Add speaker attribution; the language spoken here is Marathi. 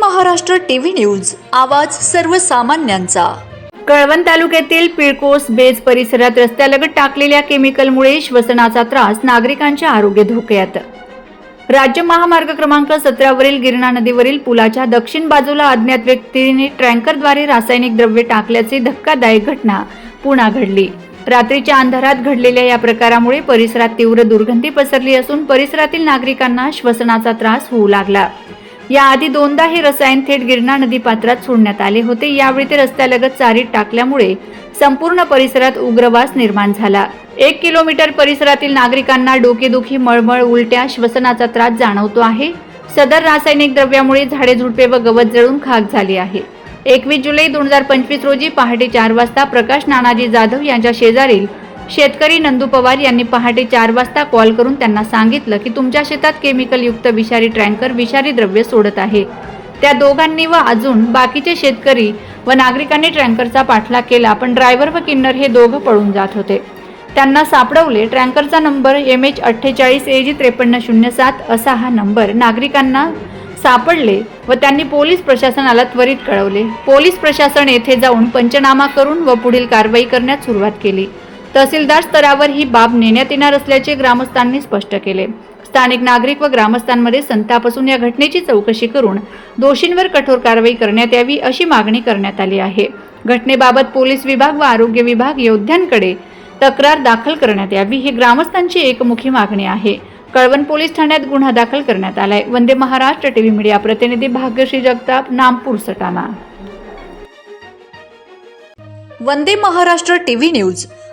Speaker 1: महाराष्ट्र टीव्ही न्यूज आवाज सर्वसामान्यांचा.
Speaker 2: कळवण तालुक्यातील पिळकोस बेज परिसरात रस्त्यालगत टाकलेल्या केमिकलमुळे श्वसनाचा त्रास नागरिकांच्या आरोग्य धोक्यात. राज्य महामार्ग क्रमांक सतरावरील गिरणा नदीवरील पुलाच्या दक्षिण बाजूला अज्ञात व्यक्तीने ट्रँकरद्वारे रासायनिक द्रव्य टाकल्याची धक्कादायक घटना पुन्हा घडली. रात्रीच्या अंधारात घडलेल्या या प्रकारामुळे परिसरात तीव्र दुर्गंधी पसरली असून परिसरातील नागरिकांना श्वसनाचा त्रास होऊ लागला. याआधी दोनदा हे रसायन थेट गिरणा नदी पात्रात सोडण्यात आले होते. यावेळी ते रस्त्यालगत चारीत टाकल्यामुळे संपूर्ण परिसरात उग्रवास निर्माण झाला. एक किलोमीटर परिसरातील नागरिकांना डोकेदुखी मळमळ उलट्या श्वसनाचा त्रास जाणवतो आहे. सदर रासायनिक द्रव्यामुळे झाडे झुडपे व गवत जळून खाक झाली आहे. एकवीस जुलै दोन हजार पंचवीस रोजी पहाटे चार वाजता प्रकाश नानाजी जाधव यांच्या शेजारील शेतकरी नंदू पवार यांनी पहाटे चार वाजता कॉल करून त्यांना सांगितलं की तुमच्या शेतात केमिकलयुक्त विषारी टँकर विषारी द्रव्य सोडत आहे. त्या दोघांनी व अजून बाकीचे शेतकरी व नागरिकांनी टँकरचा पाठलाग केला पण ड्रायव्हर व किन्नर हे दोघं पळून जात होते. त्यांना सापडवले टँकरचा नंबर एम एच अठ्ठेचाळीस ए जी त्रेपन्न शून्य सात असा हा नंबर. नागरिकांना सापडले व त्यांनी पोलीस प्रशासनाला त्वरित कळवले. पोलीस प्रशासन येथे जाऊन पंचनामा करून व पुढील कारवाई करण्यास सुरुवात केली. तहसीलदार स्तरावर ही बाब नेण्यात येणार असल्याचे ग्रामस्थांनी स्पष्ट केले. स्थानिक नागरिक व ग्रामस्थांमध्ये संताप असून या घटनेची चौकशी करून दोषींवर कठोर कारवाई करण्यात यावी अशी मागणी करण्यात आली आहे. घटनेबाबत पोलीस विभाग व आरोग्य विभाग योद्ध्यांकडे तक्रार दाखल करण्यात यावी ही ग्रामस्थांची एकमुखी मागणी आहे. कळवण पोलीस ठाण्यात गुन्हा दाखल करण्यात आलाय. वंदे महाराष्ट्र टीव्ही मीडिया प्रतिनिधी भाग्यश्री जगताप नामपूर सटाणा.
Speaker 1: वंदे महाराष्ट्र टीव्ही न्यूज.